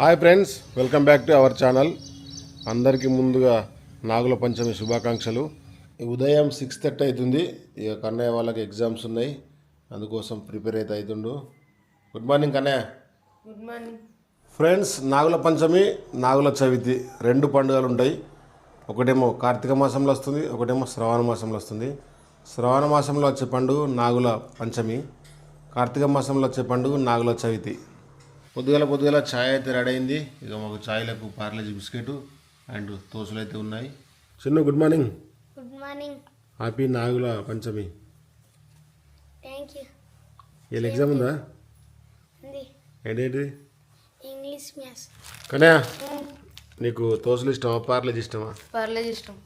Hi friends welcome back to our channel అందరికీ ముందుగా నాగుల పంచమి శుభాకాంక్షలు. ఉదయం సిక్స్ థర్టీ అవుతుంది. ఇక కన్నయ్య వాళ్ళకి ఎగ్జామ్స్ ఉన్నాయి. అందుకోసం ప్రిపేర్ అయితే అవుతుండు. Good morning Kannayya. Good morning friends Nagula Panchami Nagula Chavithi రెండు పండుగలు ఉంటాయి. ఒకటేమో కార్తీక మాసంలో వస్తుంది ఒకటేమో శ్రవణ మాసంలో వస్తుంది. శ్రవణ మాసంలో వచ్చే పండుగ నాగుల పంచమి. కార్తీక మాసంలో వచ్చే పండుగ నాగుల చవితి. పొద్దుగల పొద్దుగల ఛాయ్ అయితే రెడీ అయింది. ఇక మాకు ఛాయ్లకు పార్లేజీ బిస్కెట్ అండ్ తోసులు అయితే ఉన్నాయి. చిన్న good morning good morning happy Nagula Panchami thank you వీళ్ళ ఎగ్జామ్ ఉందా? ఉంది. ఏంటేంటి? ఇంగ్లీష్ మ్యాథ్స్ కన్యా నీకు తోసులు ఇష్టమా పార్లేజీ ఇష్టమా? పర్లేదు ఇష్టం.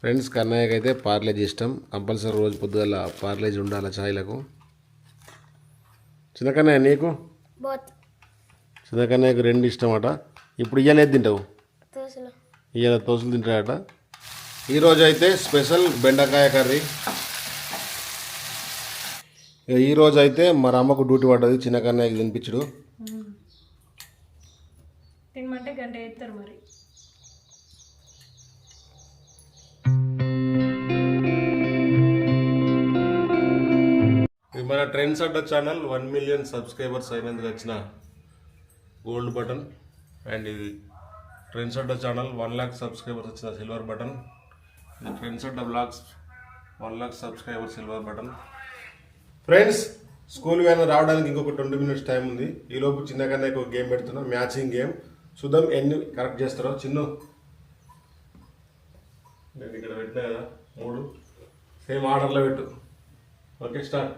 ఫ్రెండ్స్ కన్నయ్యకి అయితే పార్లేజీ ఇష్టం. కంపల్సరీ రోజు పొద్దుగల పార్లేజీ ఉండాలి ఛాయ్లకు చిన్న కన్నయ్య నీకు? బోత్ చిన్న కన్నయ్యకు రెండు ఇష్టం అట ఇప్పుడు ఇయ్యాలి ఏది తింటావు? దోశలు. ఇయ్యాల తోసులు తింటాడట ఈరోజు అయితే స్పెషల్ బెండకాయ కర్రీ. ఈరోజు అయితే మరి అమ్మకు డ్యూటీ పడ్డది చిన్న కన్నయ్యకి తినిపించడు. తినమంటే గంట వేస్తారు మరి. మన trends Adda channel one million subscribers అయినందుకు వచ్చిన గోల్డ్ బటన్ అండ్ ఇది trends Adda channel one lakh subscribers వచ్చిన సిల్వర్ బటన్ ఇది trends Adda vlogs one lakh subscriber silver button friends school van రావడానికి ఇంకొక ట్వంటీ మినిట్స్ టైం ఉంది. ఈలోపు చిన్నగానే ఒక గేమ్ పెడుతున్నా మ్యాచింగ్ గేమ్ చూద్దాం ఎన్ని కరెక్ట్ చేస్తారో. చిన్న నేను ఇక్కడ పెట్టినా కదా మూడు. సేమ్ ఆర్డర్లో పెట్టు. Okay start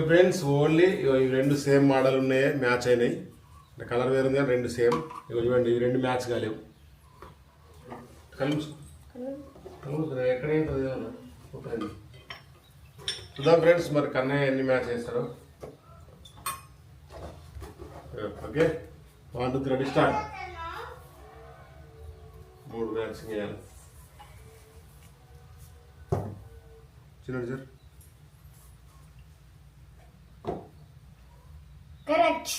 okay friends only ఇవి రెండు సేమ్ మోడల్ ఉన్నాయి మ్యాచ్ అయినాయి. కలర్ వేరు ఉంది కానీ రెండు సేమ్ ఇగో చూడండి ఇవి రెండు మ్యాచ్ కాలేవు. కళ్ళు మూసుకో. ఎక్కడ ఓకే చూద్దాం ఫ్రెండ్స్ మరి కన్నయ్య ఎన్ని మ్యాచ్ చేస్తారో okay one two three start మూడు మ్యాచ్ చేయాలి చిన్న సార్ కరెక్ట్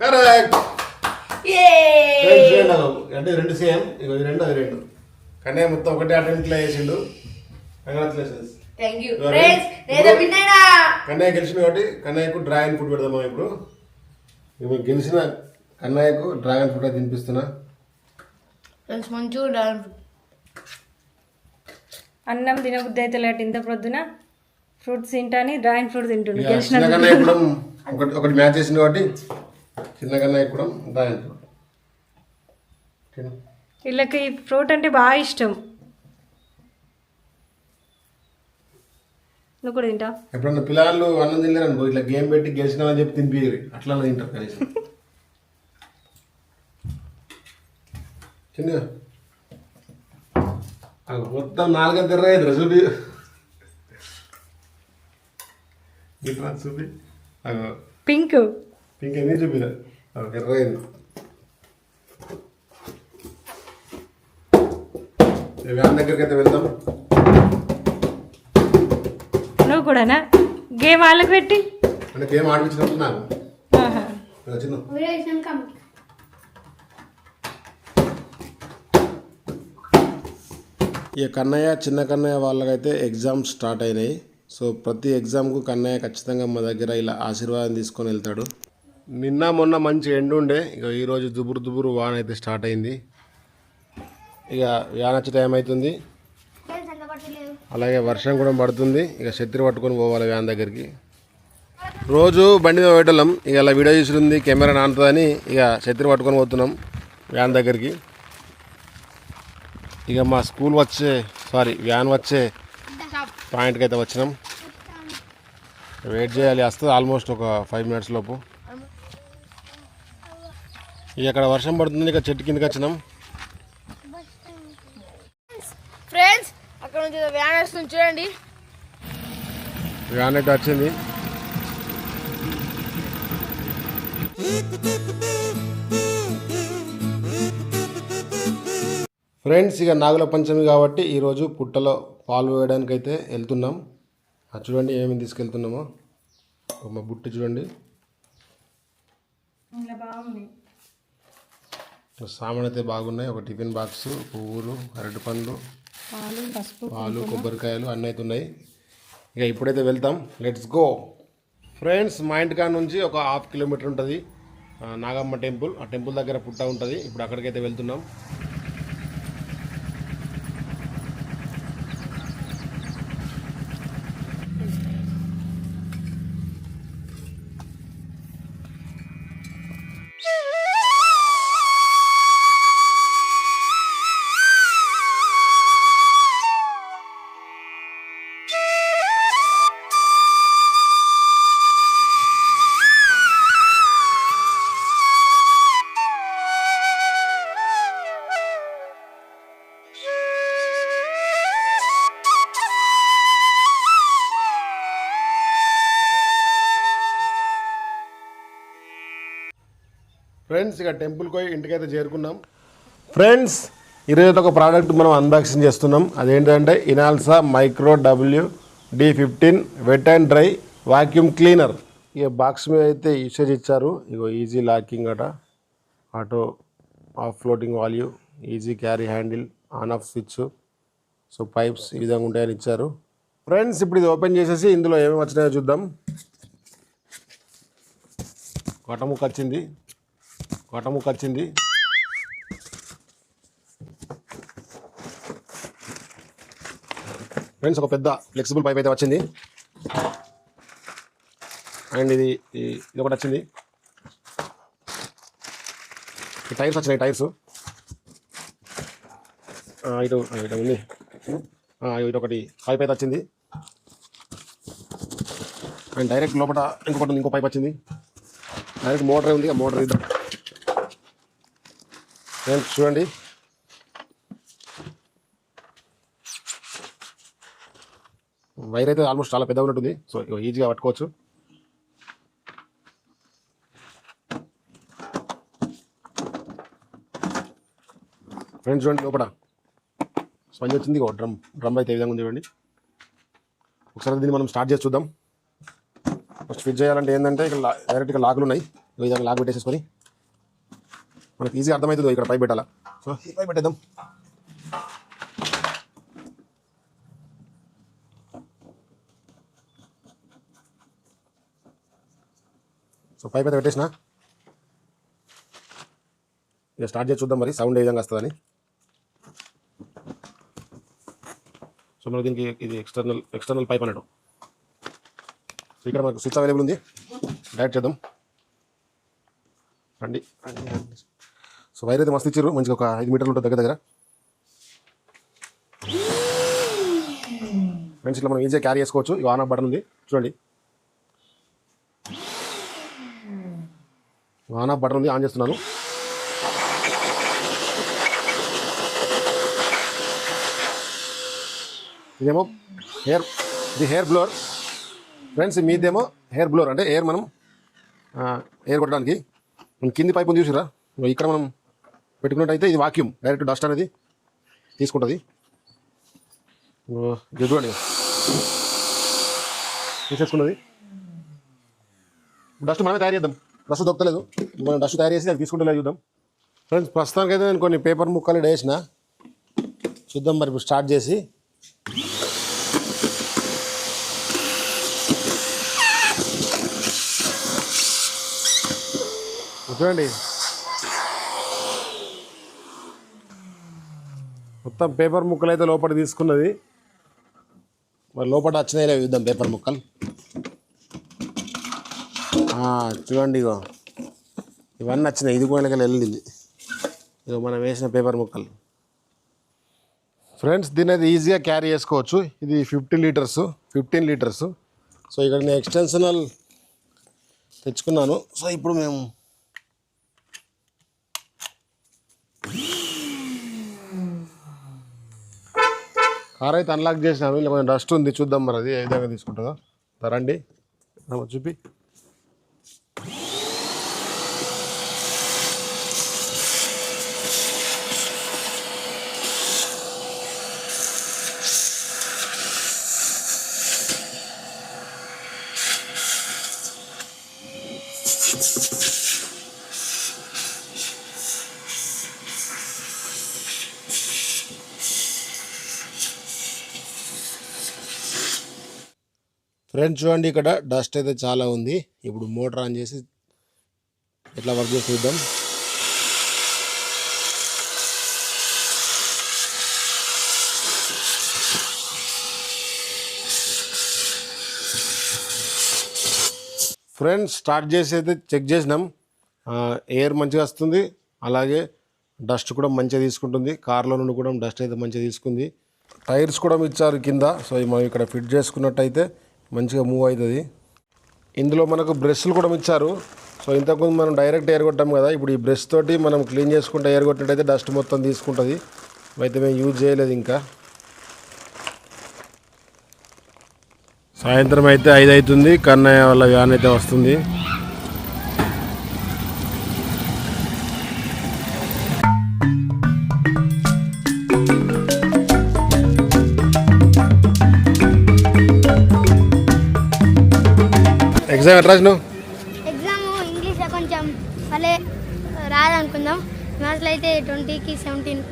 కరెక్ట్. అంటే రెండు సేమ్ ఇక ఇది రెండు అది రెండు. కన్నయ్య మొత్తం ఒకటే అటెంప్ట్లో వేసిండు congratulations thank you friends Kannaiah గెలిచిన కాబట్టి కన్నయ్యకు డ్రాగన్ ఫుడ్ పెడదామా ఇప్పుడు? ఇప్పుడు గెలిచిన కన్నయ్యకు డ్రాగన్ ఫుడ్ తినిపిస్తున్నా. ఫ్రెండ్స్ మంచిగా అన్నం తినబుద్ధి అయితే లేట్ ఇంత ప్రొద్దున ఫ్రూట్స్ తింటాని డ్రాగన్ ఫ్రూట్ తింటుండు ఇక గెలిచిన కన్నయ్య ఒకటి ఒకటి మ్యాచ్ చేసింది కాబట్టి చిన్న కన్నయ్య కూడా డ్రాగన్ ఫ్రూట్. వీళ్ళకి ఈ ఫ్రూట్ అంటే బాగా ఇష్టం. నువ్వు కూడా తింటావు? ఎప్పుడన్నా పిల్లలు అన్నం తినలేరు అనుకో ఇట్లా గేమ్ పెట్టి గెలిచినామని చెప్పి తినిపించారు అట్లా తింటారు కనీసం. చిన్న మొత్తం నాలుగైదు ఎర్ర అయింది చూపి పింక్. పింక్ ఎన్ని చూపిన ఎర్ర అయింది ఈ వ్యాన్ దగ్గరికి అయితే వెళ్దాం నువ్వు కూడానా గేమ్ వాళ్ళకి పెట్టి. అంటే గేమ్ ఆడిపించినప్పుడు నాకు ఇక కన్నయ్య చిన్న కన్నయ్య వాళ్ళకైతే ఎగ్జామ్స్ స్టార్ట్ అయినాయి. సో ప్రతి ఎగ్జామ్కు కన్నయ్య ఖచ్చితంగా మా దగ్గర ఇలా ఆశీర్వాదం తీసుకొని వెళ్తాడు. నిన్న మొన్న మంచి ఎండు ఉండే ఇక ఈరోజు దుబురు దుబురు వాన అయితే స్టార్ట్ అయింది. ఇక వ్యాన్ వచ్చే టైం అవుతుంది. అలాగే వర్షం కూడా పడుతుంది. ఇక శత్రు పట్టుకొని పోవాలి వ్యాన్ దగ్గరికి. రోజు బండి మీద పెట్టలేం ఇక అలా వీడియో తీసుకుంది కెమెరా నానుతుందని ఇక శత్రు పట్టుకొని పోతున్నాం వ్యాన్ దగ్గరికి. ఇక మా స్కూల్ వచ్చే సారీ వ్యాన్ వచ్చే పాయింట్కి అయితే వచ్చినాం. వెయిట్ చేయాలి. వస్తుంది ఆల్మోస్ట్ ఒక ఫైవ్ మినిట్స్ లోపు. ఇక అక్కడ వర్షం పడుతుంది ఇక చెట్టు కిందకి వచ్చినాం. ఫ్రెండ్స్ అక్కడ నుంచి వ్యాన్ వస్తుంది చూడండి. వ్యాన్ అయితే వచ్చింది. ఫ్రెండ్స్ ఇక నాగుల పంచమి కాబట్టి ఈరోజు పుట్టలో పాలు వేయడానికి అయితే వెళ్తున్నాం. అది చూడండి ఏమేమి తీసుకెళ్తున్నామో. ఒక మా బుట్టి చూడండి. ఇలా బాగుంది. సామాన్ అయితే బాగున్నాయి. ఒక టిఫిన్ బాక్స్ పువ్వులు అరటి పండ్లు పాలు పసుపు పాలు కొబ్బరికాయలు అన్నీ అయితే ఉన్నాయి ఇక ఇప్పుడైతే వెళ్తాం. లెట్స్ గో ఫ్రెండ్స్ మా ఇంటికాడ నుంచి ఒక హాఫ్ కిలోమీటర్ ఉంటుంది. నాగమ్మ టెంపుల్. ఆ టెంపుల్ దగ్గర పుట్ట ఉంటుంది. ఇప్పుడు అక్కడికైతే వెళ్తున్నాం. ఫ్రెండ్స్ ఇక టెంపుల్కి పోయి ఇంటికైతే చేరుకున్నాం. ఫ్రెండ్స్ ఈరోజు ఒక ప్రోడక్ట్ మనం అన్బాక్సింగ్ చేస్తున్నాం. అదేంటంటే Inalsa micro W D fifteen wet and dry vacuum cleaner ఇక బాక్స్ మీద అయితే యూసేజ్ ఇచ్చారు. ఇగో ఈజీ లాకింగ్ అట. Auto off floating value easy carry handle on off switch so pipes ఈ విధంగా ఉంటాయని ఇచ్చారు. ఫ్రెండ్స్ ఇప్పుడు ఇది ఓపెన్ చేసేసి ఇందులో ఏమేమి వచ్చినాయో చూద్దాం. కొట్టముక్క వచ్చింది. కొట్టముక్క వచ్చింది ఫ్రెండ్స్ ఒక పెద్ద ఫ్లెక్సిబుల్ పైప్ అయితే వచ్చింది. అండ్ ఇది ఇది ఒకటి వచ్చింది. ఈ టైర్స్ వచ్చినాయి టైర్స్. ఇటు ఇటు ఉంది. ఆ, ఇటు ఒకటి పైప్ అయితే వచ్చింది. అండ్ డైరెక్ట్ లోపల ఇంకొకటి ఉంది ఇంకో పైప్ వచ్చింది. డైరెక్ట్ మోటార్ ఉంది ఆ మోటార్ ఇద్దాం ఫ్రెండ్స్ చూడండి. వైర్ అయితే ఆల్మోస్ట్ చాలా పెద్దగా ఉంటుంది సో ఈజీగా పట్టుకోవచ్చు. ఫ్రెండ్స్ చూడండి లోపల. స్పంజ్ వచ్చింది ఇగో డ్రమ్ డ్రమ్ అయితే ఈ విధంగా ఉంది చూడండి. ఒకసారి దీన్ని మనం స్టార్ట్ చేసి చూద్దాం. ఫస్ట్ ఫిట్ చేయాలంటే ఏంటంటే ఇక్కడ డైరెక్ట్గా లాగులు ఉన్నాయి. ఈ విధంగా లాక్ పెట్టేసేసుకొని. మనకి ఈజీగా అర్థమవుతుంది ఇక్కడ పైప్ పెట్టాలా? సో ఈ పై పెట్టేద్దాం. సో పైప్ అయితే పెట్టేసిన. ఇక స్టార్ట్ చేసి చూద్దాం మరి సౌండ్ ఏ విధంగా వస్తుందని. సో మనకి దీనికి ఇది ఎక్స్టర్నల్ ఎక్స్టర్నల్ పైప్ అన్నట్టు. సో ఇక్కడ మనకు స్విచ్ అవైలబుల్ ఉంది. డైరెక్ట్ చేద్దాం. రండి. రండి, రండి. సో వైర్ అయితే మస్తు ఇచ్చారు మంచిగా ఒక ఐదు మీటర్లు ఉంటుంది దగ్గర దగ్గర. ఫ్రెండ్స్ ఇట్లా మనం ఈజీగా క్యారీ చేసుకోవచ్చు. ఈ ఆన్ ఆఫ్ బటన్ ఉంది. చూడండి. ఆన్ ఆఫ్ బటన్ ఉంది. ఆన్ చేస్తున్నాను. ఇదేమో హెయిర్ ఇది హెయిర్ బ్లోర్ ఫ్రెండ్స్ మీదేమో హెయిర్ బ్లోర్ అంటే ఎయిర్ మనం ఎయిర్ కొట్టడానికి. కింది పైపు ఉంది చూసిరా ఇక్కడ మనం పెట్టుకున్నట్టయితే ఇది వాక్యూమ్ డైరెక్ట్ డస్ట్ అనేది తీసుకుంటుంది. ఇది చూడండి. తీసేసుకున్నది. డస్ట్ మనమే తయారు చేద్దాం. డస్ట్ దొక్కలేదు మనం డస్ట్ తయారు చేసి అది తీసుకుంటే చూద్దాం. ఫ్రెండ్స్ ప్రస్తుతానికి అయితే నేను కొన్ని పేపర్ ముక్కలు వేసిన చూద్దాం మరి ఇప్పుడు స్టార్ట్ చేసి. చూడండి మొత్తం పేపర్ ముక్కలు అయితే లోపల తీసుకున్నది. మరి లోపల వచ్చినాయి చూద్దాం పేపర్ ముక్కలు. చూడండి ఇగో. ఇవన్నీ వచ్చినాయి. ఇది కూడా వెళ్ళింది. ఇగో మనం వేసిన పేపర్ ముక్కలు. ఫ్రెండ్స్ దీని అయితే ఈజీగా క్యారీ చేసుకోవచ్చు. ఇది fifteen litres fifteen litres. So ఇక్కడ నేను ఎక్స్టెన్షనల్ తెచ్చుకున్నాను. సో ఇప్పుడు మేము కార్ అయితే అన్లాక్ చేసినాము ఇలా కొంచెం డస్ట్ ఉంది చూద్దాం మరి అది ఏ విధంగా తీసుకుంటుందో. రండి. చూపి. ఫ్రెండ్స్ చూడండి ఇక్కడ డస్ట్ అయితే చాలా ఉంది. ఇప్పుడు మోటార్ ఆన్ చేసి ఎట్లా వర్క్ చేసి చూద్దాం. ఫ్రెండ్స్ స్టార్ట్ చేసి అయితే చెక్ చేసినాం. ఎయిర్ మంచిగా వస్తుంది. అలాగే డస్ట్ కూడా మంచిగా తీసుకుంటుంది. కార్లో నుండి కూడా డస్ట్ అయితే మంచిగా తీసుకుంది. టైర్స్ కూడా ఇచ్చారు కింద. సో మనం ఇక్కడ ఫిట్ చేసుకున్నట్టయితే మంచిగా మూవ్ అవుతుంది. ఇందులో మనకు బ్రష్లు కూడా ఇచ్చారు సో ఇంతకుముందు మనం డైరెక్ట్ ఎయిర్ కొట్టాం కదా ఇప్పుడు ఈ బ్రష్ తోటి మనం క్లీన్ చేసుకుంటే ఎయిర్ కొట్టినట్టయితే డస్ట్ మొత్తం తీసుకుంటుంది. అయితే మేము యూజ్ చేయలేదు ఇంకా. సాయంత్రం అయితే ఐదు అవుతుంది కన్నయ్య వాళ్ళ వ్యాన్ అయితే వస్తుంది. ఎగ్జామ్ ఎట్లా రాసినావు? ఎగ్జామ్ ఇంగ్లీష్లో కొంచెం భలే రాదనుకుందాం. మ్యాథ్స్లో అయితే ట్వంటీకి సెవెంటీన్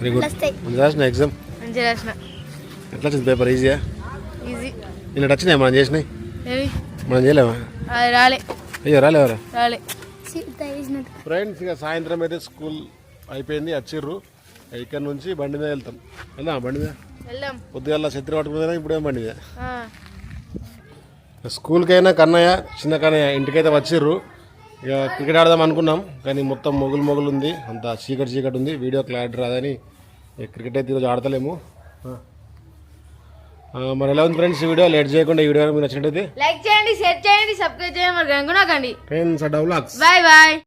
వెరీ గుడ్. వస్తాయి. మంచిగా రాసిన ఎగ్జామ్? మంచిగా రాసిన. ఎట్లా వచ్చింది పేపర్? ఈజీయా? ఈజీ. నిన్న వచ్చినాయి మనం చేసినాయి ఏవి? మనం చేయలేమా? అది రాలే. అయ్యో రాలేవరా రాలే. ఫ్రెండ్స్ ఇక సాయంత్రం అయితే స్కూల్ అయిపోయింది వచ్చిర్రు. ఇక్కడ నుంచి బండి మీద వెళ్తాం. వెళ్దాం బండి మీద? వెళ్దాం. పొద్దుగల ఛత్రి పట్టుకున్నా ఇప్పుడేం బండి మీద? ఆ. స్కూల్కైనా కన్నయ్య చిన్న కన్నయ్య ఇంటికైతే వచ్చిర్రు. ఇక క్రికెట్ ఆడదాం అనుకున్నాం కానీ మొత్తం మొగులు మొగులు ఉంది అంత చీకటి చీకటి ఉంది. వీడియో క్లారిటీ రాదని ఇక క్రికెట్ అయితే ఈరోజు ఆడతలేము. మరి ఎలా ఉంది ఫ్రెండ్స్ ఈ వీడియో? లేట్ చేయకుండా ఈ వీడియో మీకు నచ్చినట్టయితే లైక్ చేయండి షేర్ చేయండి సబ్స్క్రైబ్ చేయండి. మరి కనుగొనకండి ఫ్రెండ్స్ డబ్లాక్స్ బాయ్ బాయ్